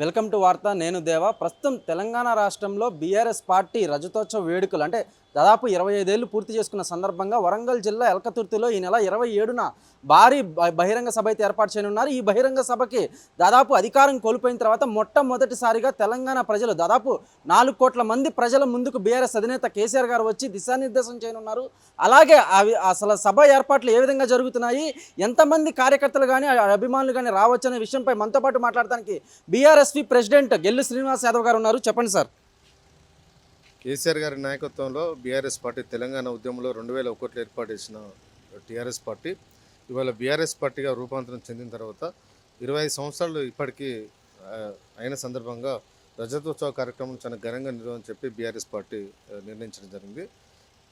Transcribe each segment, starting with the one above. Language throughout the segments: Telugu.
వెల్కమ్ టు వార్త నేను దేవా. ప్రస్తుతం తెలంగాణ రాష్ట్రంలో బీఆర్ఎస్ పార్టీ రజతోత్సవ వేడుకలు అంటే దాదాపు ఇరవై ఐదేళ్ళు పూర్తి చేసుకున్న సందర్భంగా వరంగల్ జిల్లా ఎల్కతుర్తిలో ఈ నెల ఇరవై ఏడున భారీ బహిరంగ సభ అయితే ఏర్పాటు చేయనున్నారు. ఈ బహిరంగ సభకి దాదాపు అధికారం కోల్పోయిన తర్వాత మొట్టమొదటిసారిగా తెలంగాణ ప్రజలు దాదాపు నాలుగు కోట్ల మంది ప్రజల ముందుకు బీఆర్ఎస్ అధినేత కేసీఆర్ గారు వచ్చి దిశానిర్దేశం చేయనున్నారు. అలాగే అవి అసలు సభ ఏర్పాట్లు ఏ విధంగా జరుగుతున్నాయి ఎంతమంది కార్యకర్తలు కానీ అభిమానులు కానీ రావచ్చనే విషయంపై మనతో పాటు మాట్లాడడానికి బీఆర్ఎస్పీ ప్రెసిడెంట్ గెల్లు శ్రీనివాస్ యాదవ్ గారు ఉన్నారు. చెప్పండి సార్. కేసీఆర్ గారి నాయకత్వంలో బీఆర్ఎస్ పార్టీ తెలంగాణ ఉద్యమంలో రెండు వేల ఒకటిలో ఏర్పాటు చేసిన టీఆర్ఎస్ పార్టీ ఇవాళ బీఆర్ఎస్ పార్టీగా రూపాంతరం చెందిన తర్వాత ఇరవై ఐదు సంవత్సరాలు ఇప్పటికీ అయిన సందర్భంగా రజతోత్సవ కార్యక్రమం చాలా ఘనంగా నిర్వహించి చెప్పి బీఆర్ఎస్ పార్టీ నిర్ణయించడం జరిగింది.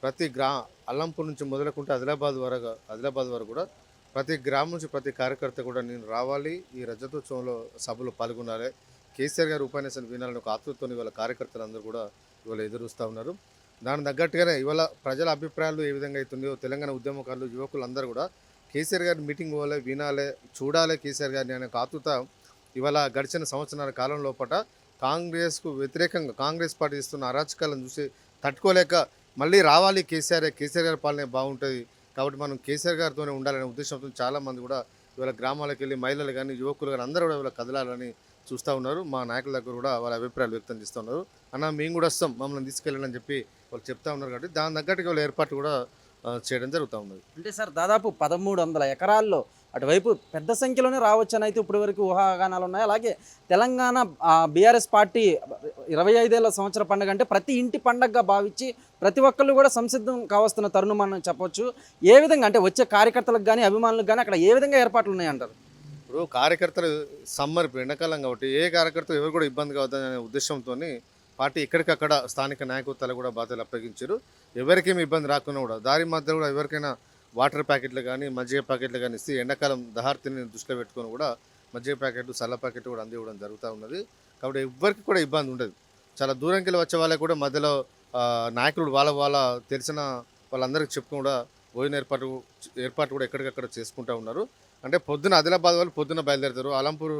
ప్రతి గ్రా అల్లంపూర్ నుంచి మొదలుకుంటే ఆదిలాబాద్ వరకు ఆదిలాబాద్ వరకు కూడా ప్రతి గ్రామం నుంచి ప్రతి కార్యకర్త కూడా నేను రావాలి. ఈ రజతోత్సవంలో సభలో పాల్గొనాలి. కేసీఆర్ గారి ఉపన్యాసం వినాలని ఒక ఆతృతతో ఇవాళ కార్యకర్తలందరూ కూడా ఇవాళ ఎదురుస్తూ ఉన్నారు. దానికి తగ్గట్టుగానే ఇవాళ ప్రజల అభిప్రాయాలు ఏ విధంగా అవుతుందో తెలంగాణ ఉద్యమకారులు యువకులు అందరూ కూడా కేసీఆర్ గారి మీటింగ్ పోవాలి వినాలి చూడాలి కేసీఆర్ గారిని అనే ఒక ఆతృత ఇవాళ గడిచిన సంవత్సరాల కాలం లోపల కాంగ్రెస్కు వ్యతిరేకంగా కాంగ్రెస్ పార్టీ ఇస్తున్న అరాచకాలను చూసి తట్టుకోలేక మళ్ళీ రావాలి కేసీఆర్ కేసీఆర్ గారి పాలనే బాగుంటుంది కాబట్టి మనం కేసీఆర్ గారితోనే ఉండాలనే ఉద్దేశంతో చాలామంది కూడా ఇవాళ గ్రామాలకు వెళ్ళి మహిళలు కానీ యువకులు కానీ అందరూ కూడా ఇవాళ కదలాలని చూస్తూ ఉన్నారు. మా నాయకుల దగ్గర కూడా వాళ్ళ అభిప్రాయాలు వ్యక్తం చేస్తూ ఉన్నారు. అన్న మేము కూడా వస్తాం. మమ్మల్ని తీసుకెళ్ళాలని చెప్పి వాళ్ళు చెప్తా ఉన్నారు కాబట్టి దాని తగ్గట్టుగా వాళ్ళ ఏర్పాటు కూడా చేయడం జరుగుతూ ఉన్నది. అంటే సార్ దాదాపు పదమూడు వందల ఎకరాల్లో అటువైపు పెద్ద సంఖ్యలోనే రావచ్చని అయితే ఇప్పటి వరకు ఊహాగానాలు ఉన్నాయి. అలాగే తెలంగాణ బీఆర్ఎస్ పార్టీ ఇరవై ఐదేళ్ళ సంవత్సర పండుగ అంటే ప్రతి ఇంటి పండగగా భావించి ప్రతి ఒక్కళ్ళు కూడా సంసిద్ధం కావస్తున్న తరుణం మనం చెప్పొచ్చు. ఏ విధంగా అంటే వచ్చే కార్యకర్తలకు కానీ అభిమానులకు కానీ అక్కడ ఏ విధంగా ఏర్పాట్లు ఉన్నాయంటారు? ఇప్పుడు కార్యకర్తలు సమ్మర్ ఎండాకాలం కాబట్టి ఏ కార్యకర్తలు ఎవరు కూడా ఇబ్బంది కావద్దనే ఉద్దేశంతో పార్టీ ఎక్కడికక్కడ స్థానిక నాయకత్వాలు కూడా బాధ్యతలు అప్పగించారు. ఎవరికేమి ఇబ్బంది రాకుండా కూడా దారి మధ్య కూడా ఎవరికైనా వాటర్ ప్యాకెట్లు కానీ మజ్జిగ ప్యాకెట్లు కానీ ఇస్తే ఎండాకాలం దహార్తిని దృష్టిలో పెట్టుకొని కూడా మజ్జిగ ప్యాకెట్లు సల్ల ప్యాకెట్ కూడా అందివ్వడం జరుగుతూ ఉన్నది. కాబట్టి ఎవరికి కూడా ఇబ్బంది ఉండదు. చాలా దూరంకి వెళ్ళి వచ్చే వాళ్ళకి కూడా మధ్యలో నాయకులు వాళ్ళ వాళ్ళ తెలిసిన వాళ్ళందరికీ చెప్పుకొని కూడా భోజన ఏర్పాటు ఏర్పాటు కూడా ఎక్కడికక్కడ చేసుకుంటూ ఉన్నారు. అంటే పొద్దున ఆదిలాబాద్ వాళ్ళు పొద్దున బయలుదేరుతారు. అలంపూర్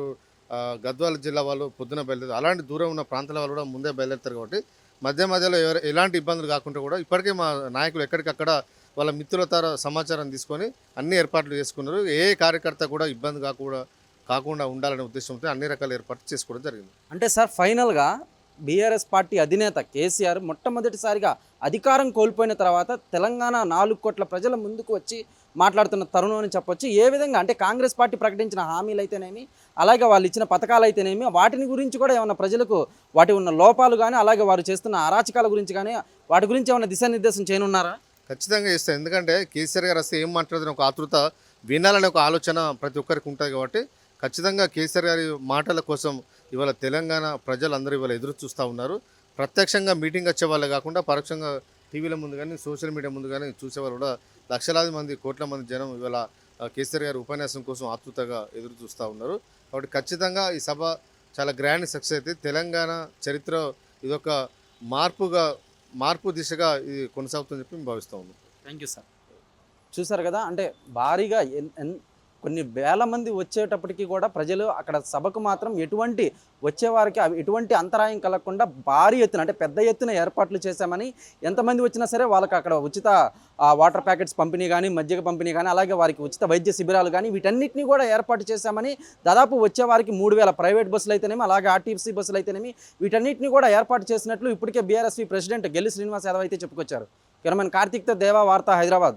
గద్వాల జిల్లా వాళ్ళు పొద్దున బయలుదేరుతారు. అలాంటి దూరం ఉన్న ప్రాంతాల వాళ్ళు కూడా ముందే బయలుదేరుతారు కాబట్టి మధ్య మధ్యలో ఎవరు ఎలాంటి ఇబ్బందులు కాకుండా కూడా ఇప్పటికే మా నాయకులు ఎక్కడికక్కడ వాళ్ళ మిత్రుల తర సమాచారం తీసుకొని అన్ని ఏర్పాట్లు చేసుకున్నారు. ఏ కార్యకర్త కూడా ఇబ్బంది కాకుండా కాకుండా ఉండాలనే ఉద్దేశంతో అన్ని రకాల ఏర్పాట్లు చేసుకోవడం జరిగింది. అంటే సార్ ఫైనల్గా బీఆర్ఎస్ పార్టీ అధినేత కేసీఆర్ మొట్టమొదటిసారిగా అధికారం కోల్పోయిన తర్వాత తెలంగాణ నాలుగు కోట్ల ప్రజల ముందుకు వచ్చి మాట్లాడుతున్న తరుణం అని చెప్పొచ్చు. ఏ విధంగా? అంటే కాంగ్రెస్ పార్టీ ప్రకటించిన హామీలు అయితేనేమి అలాగే వాళ్ళు ఇచ్చిన పథకాలు అయితేనేమి వాటిని గురించి కూడా ఏమైనా ప్రజలకు వాటి ఉన్న లోపాలు కానీ అలాగే వారు చేస్తున్న అరాచకాల గురించి కానీ వాటి గురించి ఏమైనా దిశానిర్దేశం చేయనున్నారా? ఖచ్చితంగా చేస్తాను ఎందుకంటే కేసీఆర్ గారు వస్తే ఏం మాట్లాడుతున్న ఒక ఆతృత వినాలనే ఒక ఆలోచన ప్రతి ఒక్కరికి ఉంటుంది కాబట్టి ఖచ్చితంగా కేసీఆర్ గారి మాటల కోసం ఇవాళ తెలంగాణ ప్రజలందరూ ఇవాళ ఎదురు చూస్తూ ఉన్నారు. ప్రత్యక్షంగా మీటింగ్ వచ్చే వాళ్ళే కాకుండా పరోక్షంగా టీవీల ముందు కానీ సోషల్ మీడియా ముందు కానీ చూసేవారు కూడా లక్షలాది మంది కోట్ల మంది జనం ఇవాళ కేసీఆర్ గారి ఉపన్యాసం కోసం ఆతృతగా ఎదురు చూస్తూ ఉన్నారు. కాబట్టి ఖచ్చితంగా ఈ సభ చాలా గ్రాండ్ సక్సెస్ అయితే తెలంగాణ చరిత్ర ఇదొక మార్పుగా మార్పు దిశగా ఇది కొనసాగుతుందని చెప్పి మేము భావిస్తూ ఉన్నాం. Thank you sir. చూసారు కదా అంటే భారీగా ఎన్- ఎన్- కొన్ని వేల మంది వచ్చేటప్పటికి కూడా ప్రజలు అక్కడ సభకు మాత్రం ఎటువంటి వచ్చేవారికి అవి ఎటువంటి అంతరాయం కలగకుండా భారీ ఎత్తున అంటే పెద్ద ఎత్తున ఏర్పాట్లు చేశామని ఎంతమంది వచ్చినా సరే వాళ్ళకి అక్కడ ఉచిత వాటర్ ప్యాకెట్స్ పంపిణీ కానీ మజ్జిగ పంపిణీ కానీ అలాగే వారికి ఉచిత వైద్య శిబిరాలు కానీ వీటన్నిటిని కూడా ఏర్పాటు చేశామని దాదాపు వచ్చే వారికి మూడు వేల ప్రైవేట్ బస్సులు అయితేనేమి అలాగే ఆర్టీసీ బస్సులు అయితేనేమి వీటన్నిటిని కూడా ఏర్పాటు చేసినట్లు ఇప్పటికే బీఆర్ఎస్వి ప్రెసిడెంట్ గెల్లి శ్రీనివాస్ యాదవ్ అయితే చెప్పుకొచ్చారు. కెరమన్ కార్తీక్తో దేవా వార్త హైదరాబాద్.